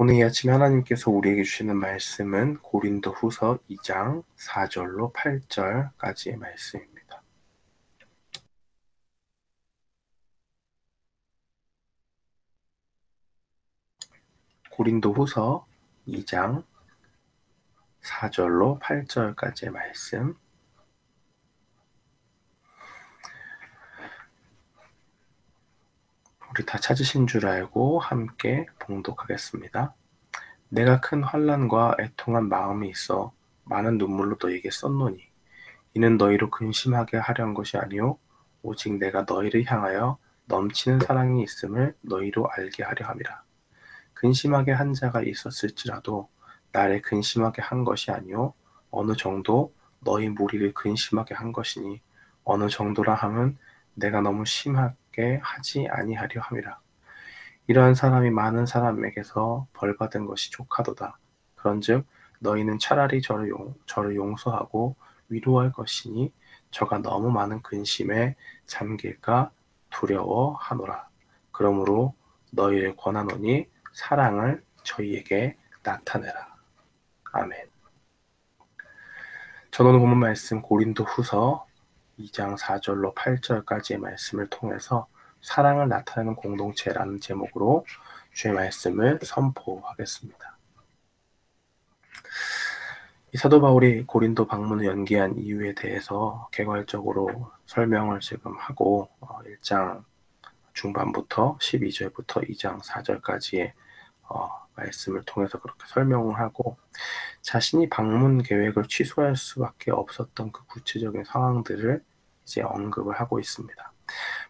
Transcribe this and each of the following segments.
오늘 이 아침에 하나님께서 우리에게 주시는 말씀은 고린도 후서 2장 4절로 8절까지의 말씀입니다. 고린도 후서 2장 4절로 8절까지의 말씀. 우리 다 찾으신 줄 알고 함께 봉독하겠습니다. 내가 큰 환란과 애통한 마음이 있어 많은 눈물로 너에게 썼노니 이는 너희로 근심하게 하려는 것이 아니요 오직 내가 너희를 향하여 넘치는 사랑이 있음을 너희로 알게 하려 함이라. 근심하게 한 자가 있었을지라도 나를 근심하게 한 것이 아니요 어느 정도 너희 무리를 근심하게 한 것이니 어느 정도라 함은 내가 너무 심하 게 하지 아니하려 함이라. 이러한 사람이 많은 사람에게서 벌받은 것이 족하도다. 그런즉 너희는 차라리 저를, 용, 저를 용서하고 위로할 것이니 저가 너무 많은 근심에 잠길까 두려워하노라. 그러므로 너희를 권하노니 사랑을 저희에게 나타내라. 아멘. 저는 본문 말씀 고린도 후서 2장 4절로 8절까지의 말씀을 통해서 사랑을 나타내는 공동체라는 제목으로 주의 말씀을 선포하겠습니다. 이 사도 바울이 고린도 방문을 연기한 이유에 대해서 개괄적으로 설명을 지금 하고 1장 어, 중반부터 12절부터 2장 4절까지의 어, 말씀을 통해서 그렇게 설명을 하고 자신이 방문 계획을 취소할 수밖에 없었던 그 구체적인 상황들을 이제 언급을 하고 있습니다.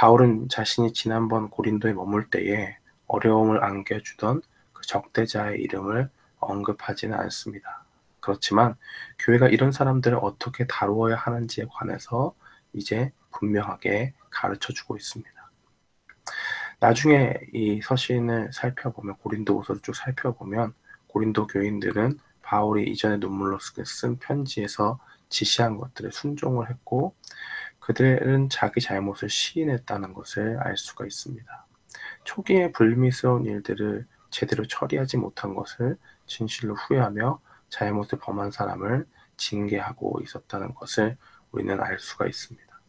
바울은 자신이 지난번 고린도에 머물 때에 어려움을 안겨주던 그 적대자의 이름을 언급하지는 않습니다. 그렇지만 교회가 이런 사람들을 어떻게 다루어야 하는지에 관해서 이제 분명하게 가르쳐 주고 있습니다. 나중에 이 서신을 살펴보면 고린도후서를 쭉 살펴보면 고린도 교인들은 바울이 이전에 눈물로 쓴 편지에서 지시한 것들에 순종을 했고 그들은 자기 잘못을 시인했다는 것을 알 수가 있습니다. 초기에 불미스러운 일들을 제대로 처리하지 못한 것을 진실로 후회하며 잘못을 범한 사람을 징계하고 있었다는 것을 우리는 알 수가 있습니다.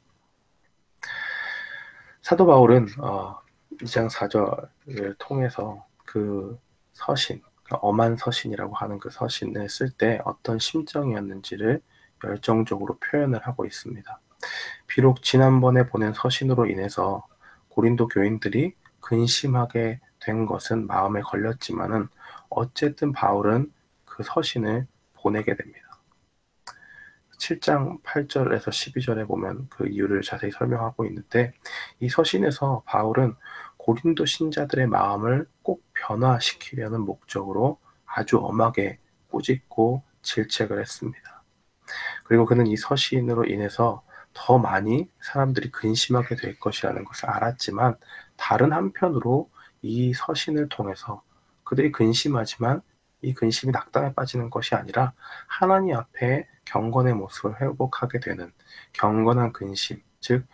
사도 바울은 어, 2장 4절을 통해서 그 서신, 그 엄한 서신이라고 하는 그 서신을 쓸 때 어떤 심정이었는지를 열정적으로 표현을 하고 있습니다. 비록 지난번에 보낸 서신으로 인해서 고린도 교인들이 근심하게 된 것은 마음에 걸렸지만은 어쨌든 바울은 그 서신을 보내게 됩니다. 7장 8절에서 12절에 보면 그 이유를 자세히 설명하고 있는데 이 서신에서 바울은 고린도 신자들의 마음을 꼭 변화시키려는 목적으로 아주 엄하게 꾸짖고 질책을 했습니다. 그리고 그는 이 서신으로 인해서 더 많이 사람들이 근심하게 될 것이라는 것을 알았지만 다른 한편으로 이 서신을 통해서 그들이 근심하지만 이 근심이 낙담에 빠지는 것이 아니라 하나님 앞에 경건의 모습을 회복하게 되는 경건한 근심, 즉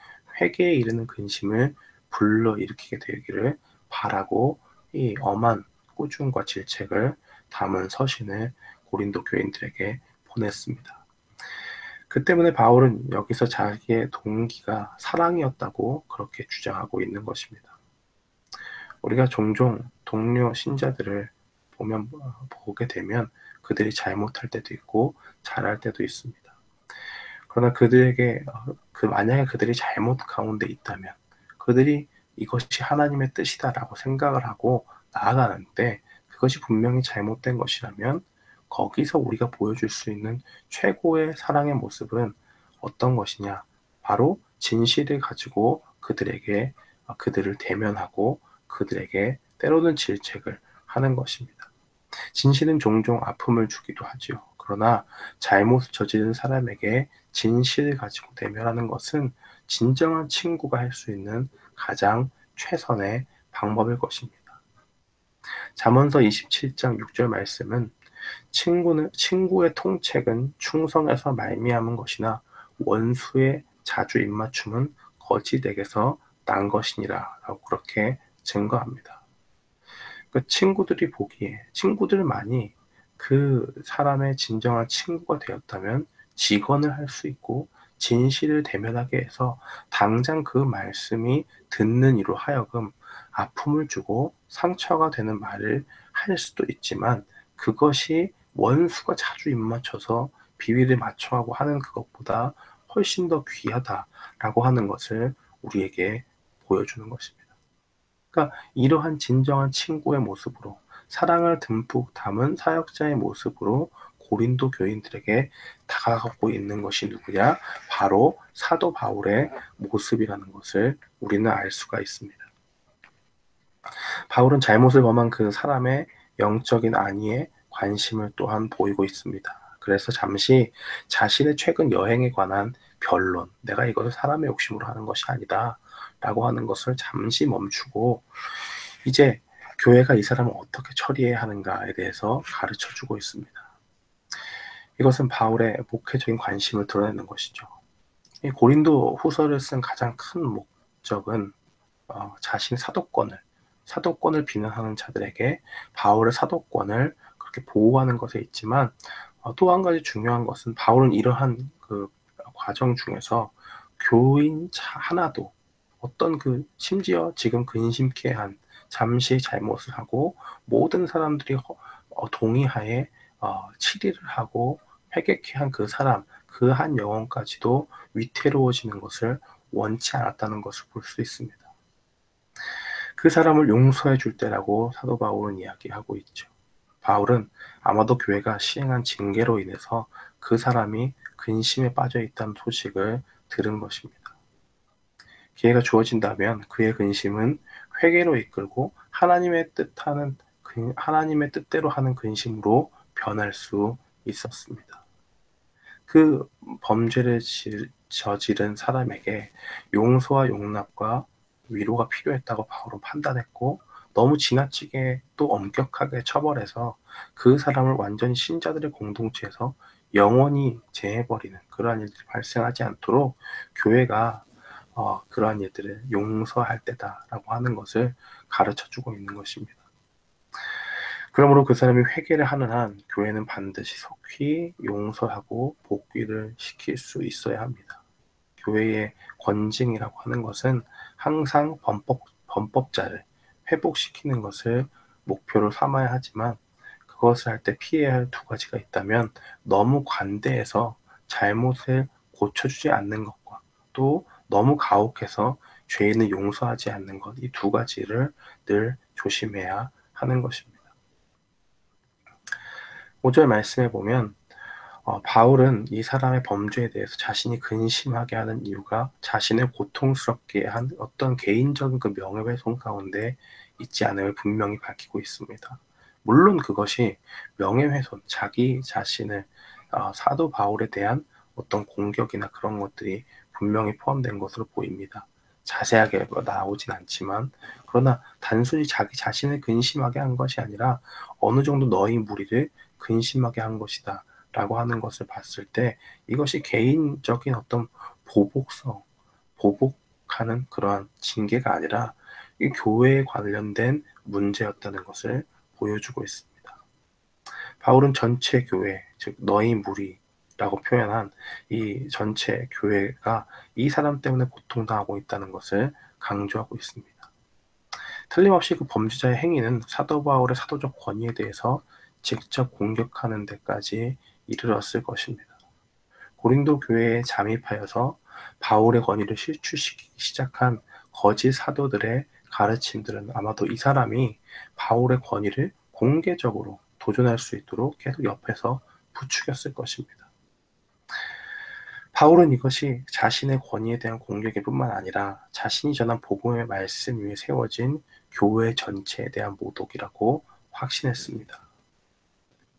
회개에 이르는 근심을 불러 일으키게 되기를 바라고 이 엄한 꾸중과 질책을 담은 서신을 고린도 교인들에게 보냈습니다. 그 때문에 바울은 여기서 자기의 동기가 사랑이었다고 그렇게 주장하고 있는 것입니다. 우리가 종종 동료 신자들을 보면 보게 되면 그들이 잘못할 때도 있고 잘할 때도 있습니다. 그러나 그들에게 그 만약에 그들이 잘못 가운데 있다면 그들이 이것이 하나님의 뜻이다라고 생각을 하고 나아가는데 그것이 분명히 잘못된 것이라면 거기서 우리가 보여줄 수 있는 최고의 사랑의 모습은 어떤 것이냐? 바로 진실을 가지고 그들에게 그들을 대면하고 그들에게 때로는 질책을 하는 것입니다. 진실은 종종 아픔을 주기도 하지요. 그러나 잘못을 저지른 사람에게 진실을 가지고 대면하는 것은 진정한 친구가 할 수 있는 가장 최선의 방법일 것입니다. 잠언서 27장 6절 말씀은 친구는 친구의 통책은 충성에서 말미암은 것이나 원수의 자주 입맞춤은 거짓에게서 난 것이니라 라고 그렇게 증거합니다. 그 친구들이 보기에 친구들만이 그 사람의 진정한 친구가 되었다면 직언을 할 수 있고 진실을 대면하게 해서 당장 그 말씀이 듣는 이로 하여금 아픔을 주고 상처가 되는 말을 할 수도 있지만 그것이 원수가 자주 입맞춰서 비위를 맞춰하고 하는 그것보다 훨씬 더 귀하다라고 하는 것을 우리에게 보여주는 것입니다. 그러니까 이러한 진정한 친구의 모습으로 사랑을 듬뿍 담은 사역자의 모습으로 고린도 교인들에게 다가가고 있는 것이 누구냐? 바로 사도 바울의 모습이라는 것을 우리는 알 수가 있습니다. 바울은 잘못을 범한 그 사람의 영적인 안위에 관심을 또한 보이고 있습니다. 그래서 잠시 자신의 최근 여행에 관한 변론, 내가 이것을 사람의 욕심으로 하는 것이 아니다. 라고 하는 것을 잠시 멈추고, 이제 교회가 이 사람을 어떻게 처리해야 하는가에 대해서 가르쳐 주고 있습니다. 이것은 바울의 목회적인 관심을 드러내는 것이죠. 고린도 후서를 쓴 가장 큰 목적은 어, 자신 사도권을 사도권을 비난하는 자들에게 바울의 사도권을 그렇게 보호하는 것에 있지만 어, 또한 가지 중요한 것은 바울은 이러한 그 과정 중에서 교인 하나도 어떤 그 심지어 지금 근심케 한 잠시 잘못을 하고 모든 사람들이 어, 동의하에 어, 치리를 하고 회개케 한 그 사람 그 한 영혼까지도 위태로워지는 것을 원치 않았다는 것을 볼 수 있습니다. 그 사람을 용서해 줄 때라고 사도 바울은 이야기하고 있죠. 바울은 아마도 교회가 시행한 징계로 인해서 그 사람이 근심에 빠져 있다는 소식을 들은 것입니다. 기회가 주어진다면 그의 근심은 회개로 이끌고 하나님의 뜻하는 하나님의 뜻대로 하는 근심으로 변할 수 있었습니다. 그 범죄를 저지른 사람에게 용서와 용납과 위로가 필요했다고 바울은 판단했고 너무 지나치게 또 엄격하게 처벌해서 그 사람을 완전히 신자들의 공동체에서 영원히 제해버리는 그러한 일들이 발생하지 않도록 교회가 어, 그러한 일들을 용서할 때다라고 하는 것을 가르쳐 주고 있는 것입니다. 그러므로 그 사람이 회개를 하는 한 교회는 반드시 속히 용서하고 복귀를 시킬 수 있어야 합니다. 교회의 권징이라고 하는 것은 항상 범법, 범법자를 회복시키는 것을 목표로 삼아야 하지만 그것을 할 때 피해야 할 두 가지가 있다면 너무 관대해서 잘못을 고쳐주지 않는 것과 또 너무 가혹해서 죄인을 용서하지 않는 것, 이 두 가지를 늘 조심해야 하는 것입니다. 5절 말씀에 보면 어, 바울은 이 사람의 범죄에 대해서 자신이 근심하게 하는 이유가 자신을 고통스럽게 한 어떤 개인적인 그 명예훼손 가운데 있지 않음을 분명히 밝히고 있습니다. 물론 그것이 명예훼손, 자기 자신을 어, 사도 바울에 대한 어떤 공격이나 그런 것들이 분명히 포함된 것으로 보입니다. 자세하게 뭐 나오진 않지만 그러나 단순히 자기 자신을 근심하게 한 것이 아니라 어느 정도 너희 무리를 근심하게 한 것이다. 라고 하는 것을 봤을 때 이것이 개인적인 어떤 보복성, 보복하는 그러한 징계가 아니라 이 교회에 관련된 문제였다는 것을 보여주고 있습니다. 바울은 전체 교회, 즉 너희 무리라고 표현한 이 전체 교회가 이 사람 때문에 고통당하고 있다는 것을 강조하고 있습니다. 틀림없이 그 범죄자의 행위는 사도 바울의 사도적 권위에 대해서 직접 공격하는 데까지 이르렀을 것입니다. 고린도 교회에 잠입하여서 바울의 권위를 실추시키기 시작한 거짓 사도들의 가르침들은 아마도 이 사람이 바울의 권위를 공개적으로 도전할 수 있도록 계속 옆에서 부추겼을 것입니다. 바울은 이것이 자신의 권위에 대한 공격일 뿐만 아니라 자신이 전한 복음의 말씀 위에 세워진 교회 전체에 대한 모독이라고 확신했습니다.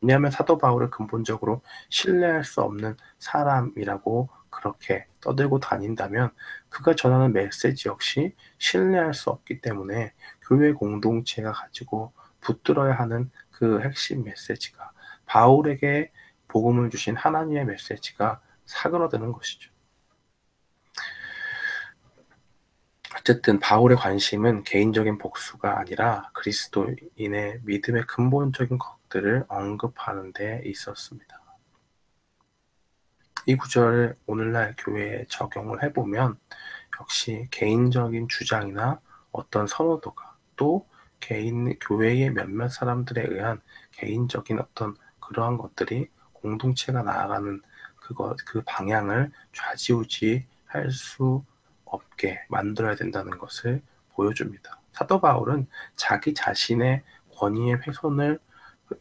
왜냐하면 사도 바울을 근본적으로 신뢰할 수 없는 사람이라고 그렇게 떠들고 다닌다면 그가 전하는 메시지 역시 신뢰할 수 없기 때문에 교회 공동체가 가지고 붙들어야 하는 그 핵심 메시지가 바울에게 복음을 주신 하나님의 메시지가 사그러드는 것이죠. 어쨌든 바울의 관심은 개인적인 복수가 아니라 그리스도인의 믿음의 근본적인 것들을 언급하는 데 있었습니다. 이 구절을 오늘날 교회에 적용을 해보면 역시 개인적인 주장이나 어떤 선호도가 또 개인 교회의 몇몇 사람들에 의한 개인적인 어떤 그러한 것들이 공동체가 나아가는 그거 그 방향을 좌지우지할 수 없게 만들어야 된다는 것을 보여줍니다. 사도 바울은 자기 자신의 권위의 훼손을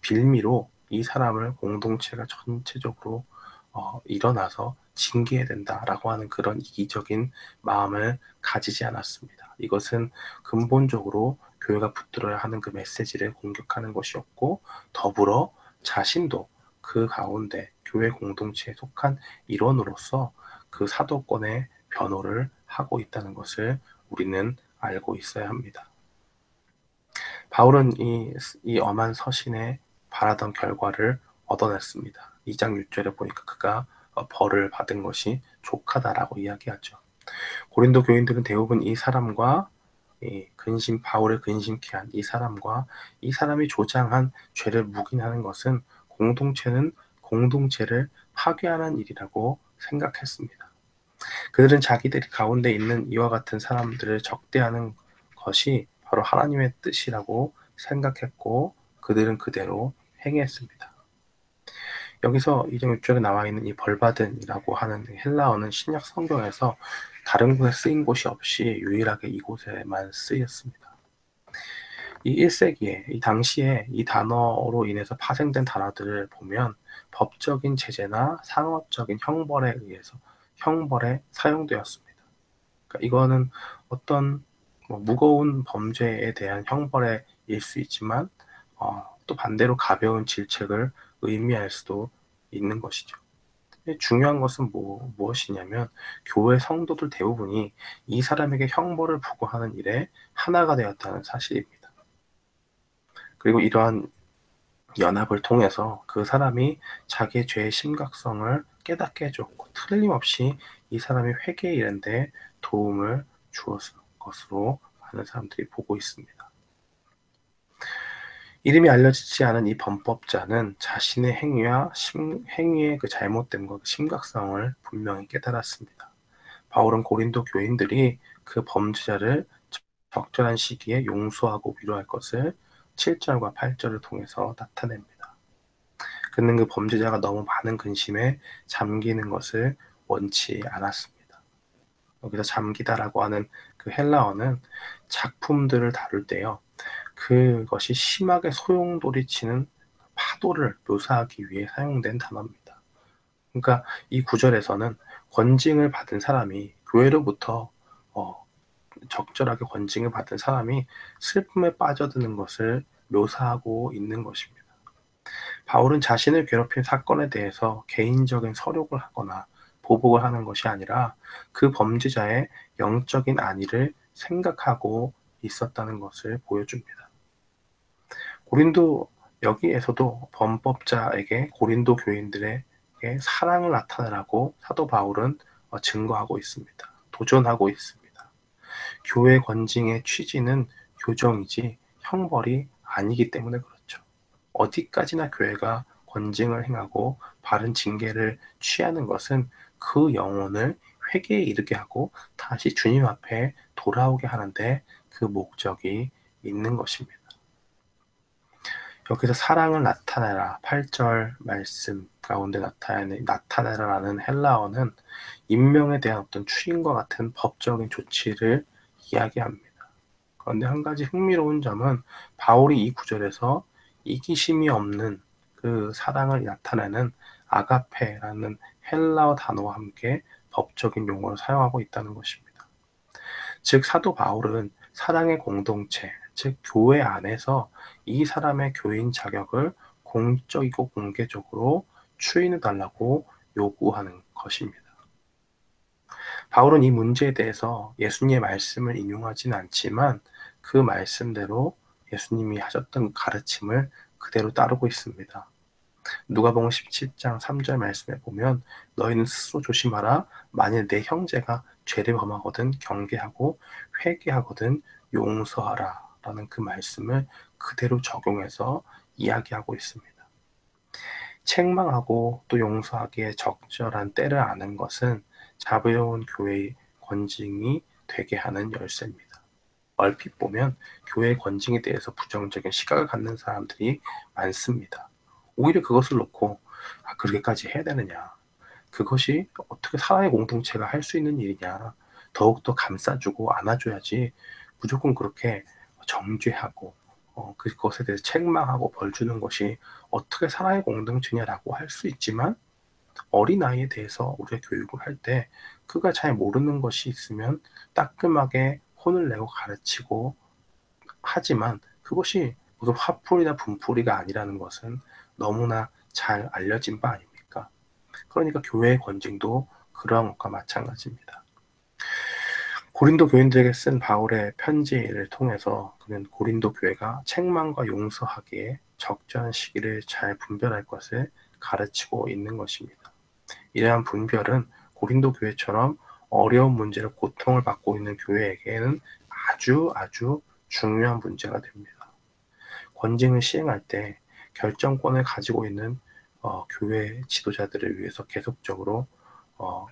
빌미로 이 사람을 공동체가 전체적으로 어, 일어나서 징계해야 된다라고 하는 그런 이기적인 마음을 가지지 않았습니다. 이것은 근본적으로 교회가 붙들어야 하는 그 메시지를 공격하는 것이었고 더불어 자신도 그 가운데 교회 공동체에 속한 일원으로서 그 사도권의 변호를 하고 있다는 것을 우리는 알고 있어야 합니다. 바울은 이, 이 엄한 서신에 바라던 결과를 얻어냈습니다. 2장 6절에 보니까 그가 벌을 받은 것이 족하다라고 이야기하죠. 고린도 교인들은 대부분 이 사람과 이 근심 바울을 근심케 한 이 사람과 이 사람이 조장한 죄를 묵인하는 것은 공동체는 공동체를 파괴하는 일이라고 생각했습니다. 그들은 자기들이 가운데 있는 이와 같은 사람들을 적대하는 것이 바로 하나님의 뜻이라고 생각했고 그들은 그대로 행했습니다. 여기서 2장 6절에 나와 있는 이 벌받은이라고 하는 헬라어는 신약 성경에서 다른 곳에 쓰인 곳이 없이 유일하게 이곳에만 쓰였습니다. 이 1세기에 이 당시에 이 단어로 인해서 파생된 단어들을 보면 법적인 제재나 상업적인 형벌에 의해서 형벌에 사용되었습니다. 그러니까 이거는 어떤 뭐 무거운 범죄에 대한 형벌에 일 수 있지만 어, 또 반대로 가벼운 질책을 의미할 수도 있는 것이죠. 중요한 것은 뭐, 무엇이냐면 교회 성도들 대부분이 이 사람에게 형벌을 부과하는 일에 하나가 되었다는 사실입니다. 그리고 이러한 연합을 통해서 그 사람이 자기의 죄의 심각성을 깨닫게 해줬고 틀림없이 이 사람이 회개에 이른데 도움을 주었을 것으로 많은 사람들이 보고 있습니다. 이름이 알려지지 않은 이 범법자는 자신의 행위와 심, 행위의 그 잘못됨과 그 심각성을 분명히 깨달았습니다. 바울은 고린도 교인들이 그 범죄자를 적절한 시기에 용서하고 위로할 것을 7절과 8절을 통해서 나타냅니다. 그는 그 범죄자가 너무 많은 근심에 잠기는 것을 원치 않았습니다. 여기서 잠기다라고 하는 그 헬라어는 작품들을 다룰 때요. 그것이 심하게 소용돌이치는 파도를 묘사하기 위해 사용된 단어입니다. 그러니까 이 구절에서는 권징을 받은 사람이 교회로부터 어, 적절하게 권징을 받은 사람이 슬픔에 빠져드는 것을 묘사하고 있는 것입니다. 바울은 자신을 괴롭힌 사건에 대해서 개인적인 서력을 하거나 보복을 하는 것이 아니라 그 범죄자의 영적인 안위를 생각하고 있었다는 것을 보여줍니다. 고린도 여기에서도 범법자에게 고린도 교인들에게 사랑을 나타내라고 사도 바울은 어, 증거하고 있습니다. 도전하고 있습니다. 교회 권징의 취지는 교정이지 형벌이 아니기 때문에 그렇죠. 어디까지나 교회가 권징을 행하고 바른 징계를 취하는 것은 그 영혼을 회개에 이르게 하고 다시 주님 앞에 돌아오게 하는데 그 목적이 있는 것입니다. 여기서 사랑을 나타내라 8절 말씀 가운데 나타내, 나타내라라는 헬라어는 인명에 대한 어떤 추인과 같은 법적인 조치를 이야기합니다. 그런데 한 가지 흥미로운 점은 바울이 이 구절에서 이기심이 없는 그 사랑을 나타내는 아가페라는 헬라어 단어와 함께 법적인 용어를 사용하고 있다는 것입니다. 즉 사도 바울은 사랑의 공동체, 즉 교회 안에서 이 사람의 교인 자격을 공적이고 공개적으로 추인해 달라고 요구하는 것입니다. 바울은 이 문제에 대해서 예수님의 말씀을 인용하지는 않지만 그 말씀대로 예수님이 하셨던 가르침을 그대로 따르고 있습니다. 누가복음 17장 3절 말씀에 보면 너희는 스스로 조심하라 만일 내 형제가 죄를 범하거든 경계하고 회개하거든 용서하라 라는 그 말씀을 그대로 적용해서 이야기하고 있습니다. 책망하고 또 용서하기에 적절한 때를 아는 것은 자비로운 교회의 권징이 되게 하는 열쇠입니다. 얼핏 보면 교회의 권징에 대해서 부정적인 시각을 갖는 사람들이 많습니다. 오히려 그것을 놓고 아, 그렇게까지 해야 되느냐. 그것이 어떻게 사랑의 공동체가 할 수 있는 일이냐. 더욱더 감싸주고 안아줘야지 무조건 그렇게 정죄하고 어, 그것에 대해서 책망하고 벌 주는 것이 어떻게 사랑의 공동체냐라고 할 수 있지만 어린아이에 대해서 우리가 교육을 할 때 그가 잘 모르는 것이 있으면 따끔하게 혼을 내고 가르치고 하지만 그것이 무슨 화풀이나 분풀이가 아니라는 것은 너무나 잘 알려진 바 아닙니까? 그러니까 교회의 권징도 그러한 것과 마찬가지입니다. 고린도 교인들에게 쓴 바울의 편지를 통해서 그는 고린도 교회가 책망과 용서하기에 적절한 시기를 잘 분별할 것을 가르치고 있는 것입니다. 이러한 분별은 고린도 교회처럼 어려운 문제로 고통을 받고 있는 교회에게는 아주 아주 중요한 문제가 됩니다. 권징을 시행할 때 결정권을 가지고 있는 어, 교회 지도자들을 위해서 계속적으로 어,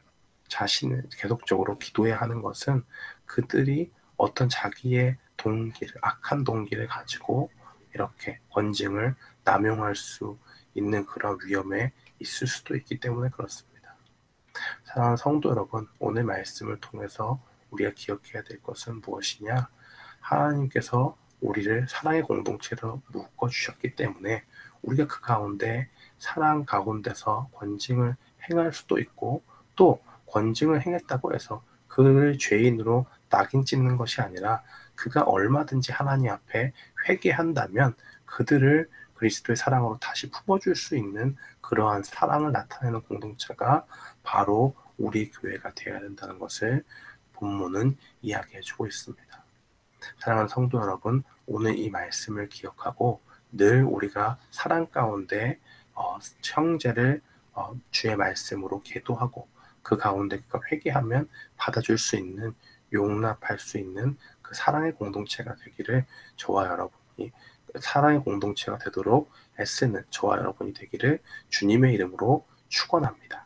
자신을 계속적으로 기도해야 하는 것은 그들이 어떤 자기의 동기를, 악한 동기를 가지고 이렇게 권징을 남용할 수 있는 그런 위험에 있을 수도 있기 때문에 그렇습니다. 사랑하는 성도 여러분, 오늘 말씀을 통해서 우리가 기억해야 될 것은 무엇이냐? 하나님께서 우리를 사랑의 공동체로 묶어 주셨기 때문에 우리가 그 가운데 사랑 가운데서 권징을 행할 수도 있고 또 권징을 행했다고 해서 그를 죄인으로 낙인 찍는 것이 아니라 그가 얼마든지 하나님 앞에 회개한다면 그들을 그리스도의 사랑으로 다시 품어줄 수 있는 그러한 사랑을 나타내는 공동체가 바로 우리 교회가 되어야 된다는 것을 본문은 이야기해주고 있습니다. 사랑하는 성도 여러분, 오늘 이 말씀을 기억하고 늘 우리가 사랑 가운데 어, 형제를 어, 주의 말씀으로 기도하고 그 가운데 그가 회개하면 받아줄 수 있는 용납할 수 있는 그 사랑의 공동체가 되기를 저와 여러분이 사랑의 공동체가 되도록 애쓰는 저와 여러분이 되기를 주님의 이름으로 축원합니다.